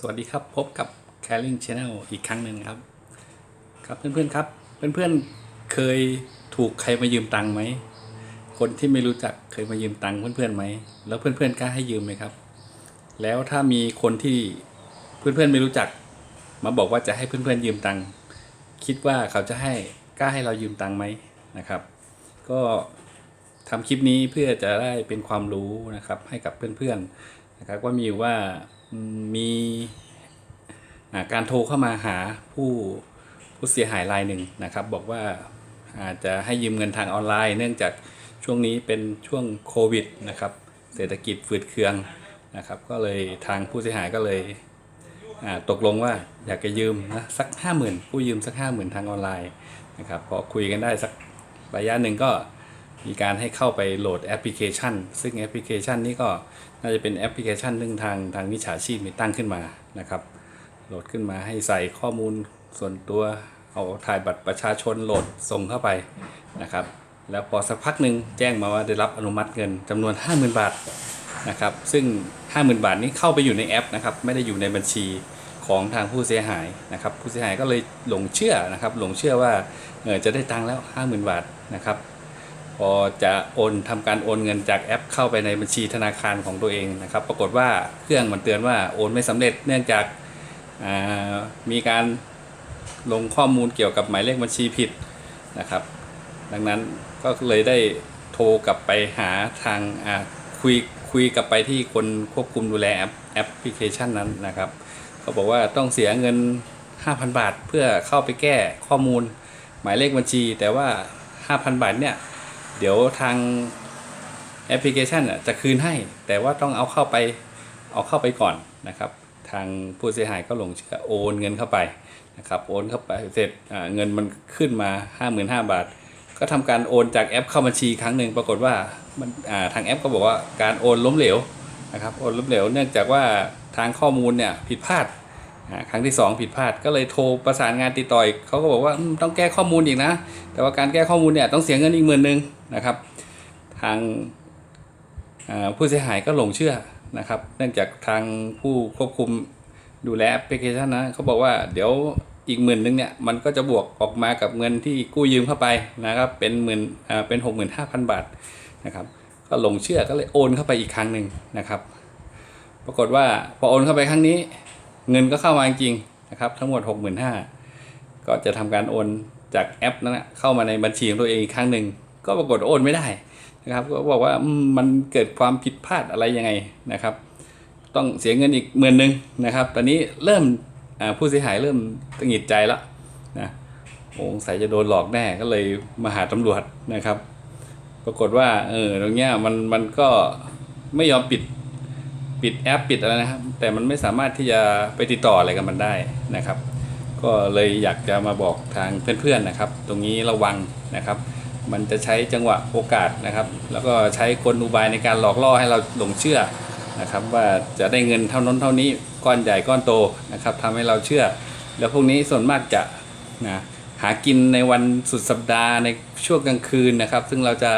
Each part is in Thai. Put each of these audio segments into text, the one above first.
สวัสดีครับพบกับ Caring Channel อีกครั้งหนึ่งครับ ครับเพื่อนๆครับ เพื่อนๆเคยถูกใครมายืมตังค์ไหม คนที่ไม่รู้จักเคยมายืมตังค์เพื่อนๆไหม แล้วเพื่อนๆกล้าให้ยืมไหมครับ แล้วถ้ามีคนที่เพื่อนๆไม่รู้จัก มาบอกว่าจะให้เพื่อนๆยืมตังค์คิดว่าเขาจะให้กล้าให้เรายืมตังค์ไหมนะครับ ก็ทำคลิปนี้เพื่อจะได้เป็นความรู้นะครับให้กับเพื่อนๆ นะครับว่ามีว่ามีการโทรเข้ามาหาผู้ผู้เสียหายรายหนึ่งนะครับ บอกว่าอาจจะให้ยืมเงินทางออนไลน์ เนื่องจากช่วงนี้เป็นช่วงโควิดนะครับ เศรษฐกิจฝืดเคืองนะครับ ก็เลยทางผู้เสียหายก็เลยตกลงว่าอยากจะยืมนะสักห้าหมื่นผู้ยืมสักห้าหมื่นทางออนไลน์นะครับพอคุยกันได้สักระยะหนึ่งก็ มีการให้เข้าไปโหลดแอปพลิเคชัน ซึ่งแอปพลิเคชันนี้ก็น่าจะเป็นแอปพลิเคชันหนึ่งทางทางมิจฉาชีพมีตั้งขึ้นมานะครับ โหลดขึ้นมาให้ใส่ข้อมูลส่วนตัวเอาถ่ายบัตรประชาชนโหลดส่งเข้าไปนะครับ แล้วพอสักพักหนึ่งแจ้งมาว่าได้รับอนุมัติเงินจำนวน 50,000 บาทนะครับ ซึ่ง 50,000 บาทนี้เข้าไปอยู่ในแอปนะครับ ไม่ได้อยู่ในบัญชีของทางผู้เสียหายนะครับ ผู้เสียหายก็เลยหลงเชื่อนะครับ หลงเชื่อว่าเออจะได้ตังค์แล้ว 50,000 บาทนะครับ พอจะโอนทำการโอนเงินจากแอป เข้าไปในบัญชีธนาคารของตัวเองนะครับ ปรากฏว่าเครื่องมันเตือนว่าโอนไม่สำเร็จเนื่องจากามีการลงข้อมูลเกี่ยวกับหมายเลขบัญชีผิดนะครับ ดังนั้นก็เลยได้โทรกลับไปหาทางาคุยคุยกลับไปที่คนควบคุมดูแลแอปแอปพลิเคชันนั้นนะครับเขาบอกว่าต้องเสียเงิน 5,000 บาท เพื่อเข้าไปแก้ข้อมูลหมายเลขบัญชี แต่ว่า 5,000 บาทเนี่ย เดี๋ยวทางแอปพลิเคชันน่ะจะคืนให้ แต่ว่าต้องเอาเข้าไปเอาเข้าไปก่อนนะครับทางผู้เสียหายก็หลงเชื่อโอนเงินเข้าไปนะครับโอนเข้าไปเสร็จเงินมันขึ้นมา 55,000 บาท ก็ทำการโอนจากแอปเข้าบัญชีครั้งหนึ่งปรากฏว่ามันาทางแอปก็บอกว่าการโอนล้มเหลวนะครับโอนล้มเหลวเนื่องจากว่าทางข้อมูลเนี่ยผิดพลาด ครั้งที่ 2 ผิดพลาดก็เลยโทรประสานงานติดต่ออีกเขาก็บอกว่าต้องแก้ข้อมูลอีกนะ แต่ว่าการแก้ข้อมูลเนี่ยต้องเสียเงินอีกหมื่นหนึ่งนะครับ ทางผู้เสียหายก็หลงเชื่อนะครับ เนื่องจากทางผู้ควบคุมดูแลแอปพลิเคชันนะเขาบอกว่าเดี๋ยวอีกหมื่นนึงเนี่ยมันก็จะบวกออกมากับเงินที่กู้ยืมเข้าไปนะครับเป็นหมื่นอ่าเป็นหกหมื่นห้าพันบาทนะครับก็หลงเชื่อก็เลยโอนเข้าไปอีกครั้งหนึ่งนะครับ ปรากฏว่าพอโอนเข้าไปครั้งนี้ เงินก็เข้ามาจริงนะครับทั้งหมดหกหมื่นห้าก็จะทำการโอนจากแอปนั้นนะเข้ามาในบัญชีของตัวเองอีกครั้งหนึ่งก็ปรากฏโอนไม่ได้นะครับก็บอกว่ามันเกิดความผิดพลาดอะไรยังไงนะครับ ต้องเสียเงินอีกหมื่นหนึ่งนะครับ ตอนนี้เริ่มผู้เสียหายเริ่มตังหิดใจแล้วนะโอ้สงสัยจะโดนหลอกแน่ก็เลยมาหาตำรวจนะครับ ปรากฏว่าเออตรงเนี้ยมันมันก็ไม่ยอมปิด ปิดแอปปิดอะไรนะครับ แต่มันไม่สามารถที่จะไปติดต่ออะไรกับมันได้นะครับ ก็เลยอยากจะมาบอกทางเพื่อนๆนะครับ ตรงนี้ระวังนะครับ มันจะใช้จังหวะโอกาสนะครับ แล้วก็ใช้กลอุบายในการหลอกล่อให้เราหลงเชื่อนะครับ ว่าจะได้เงินเท่านั้นเท่านี้ก้อนใหญ่ก้อนโตนะครับทำให้เราเชื่อ แล้วพวกนี้ส่วนมากจะนะหากินในวันสุดสัปดาห์ในช่วงกลางคืนนะครับ ซึ่งเราจะ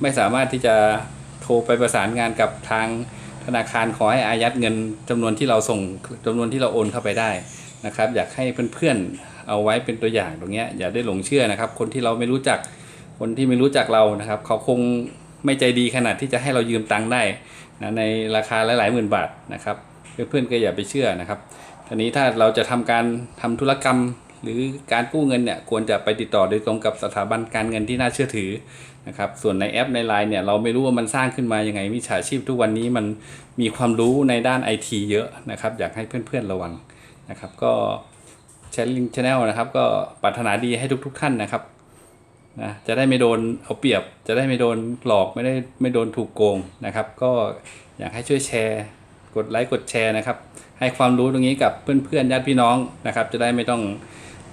ไม่สามารถที่จะโทรไปประสานงานกับทาง ธนาคารขอให้อายัดเงินจำนวนที่เราส่งจำนวนที่เราโอนเข้าไปได้นะครับ อยากให้เพื่อนๆเอาไว้เป็นตัวอย่างตรงนี้อย่าได้หลงเชื่อนะครับ คนที่เราไม่รู้จักคนที่ไม่รู้จักเรานะครับ เขาคงไม่ใจดีขนาดที่จะให้เรายืมตังค์ได้นะในราคาหลายๆหมื่นบาทนะครับ เพื่อนๆก็อย่าไปเชื่อนะครับทีนี้ถ้าเราจะทำการทำธุรกรรม หรือการกู้เงินเนี่ยควรจะไปติดต่อโดยตรงกับสถาบันการเงินที่น่าเชื่อถือนะครับส่วนในแอปในไลน์เนี่ยเราไม่รู้ว่ามันสร้างขึ้นมายังไงมิจฉาชีพทุกวันนี้มันมีความรู้ในด้านไอทีเยอะนะครับอยากให้เพื่อนๆระวังนะครับก็แชร์ลิงชแนลนะครับก็ปรารถนาดีให้ทุก ๆ ท่านนะครับนะจะได้ไม่โดนเอาเปรียบ จะได้ไม่โดนหลอกไม่ได้ไม่โดนถูกโกงนะครับ ก็อยากให้ช่วยแชร์ กดไลค์กดแชร์นะครับ ให้ความรู้ตรงนี้กับเพื่อนๆญาติพี่น้องนะครับ จะได้ไม่ต้อง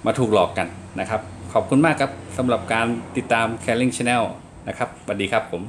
มาถูกหลอกกันนะครับ ขอบคุณมากครับสำหรับการติดตาม Caring Channel นะครับสวัสดีครับผม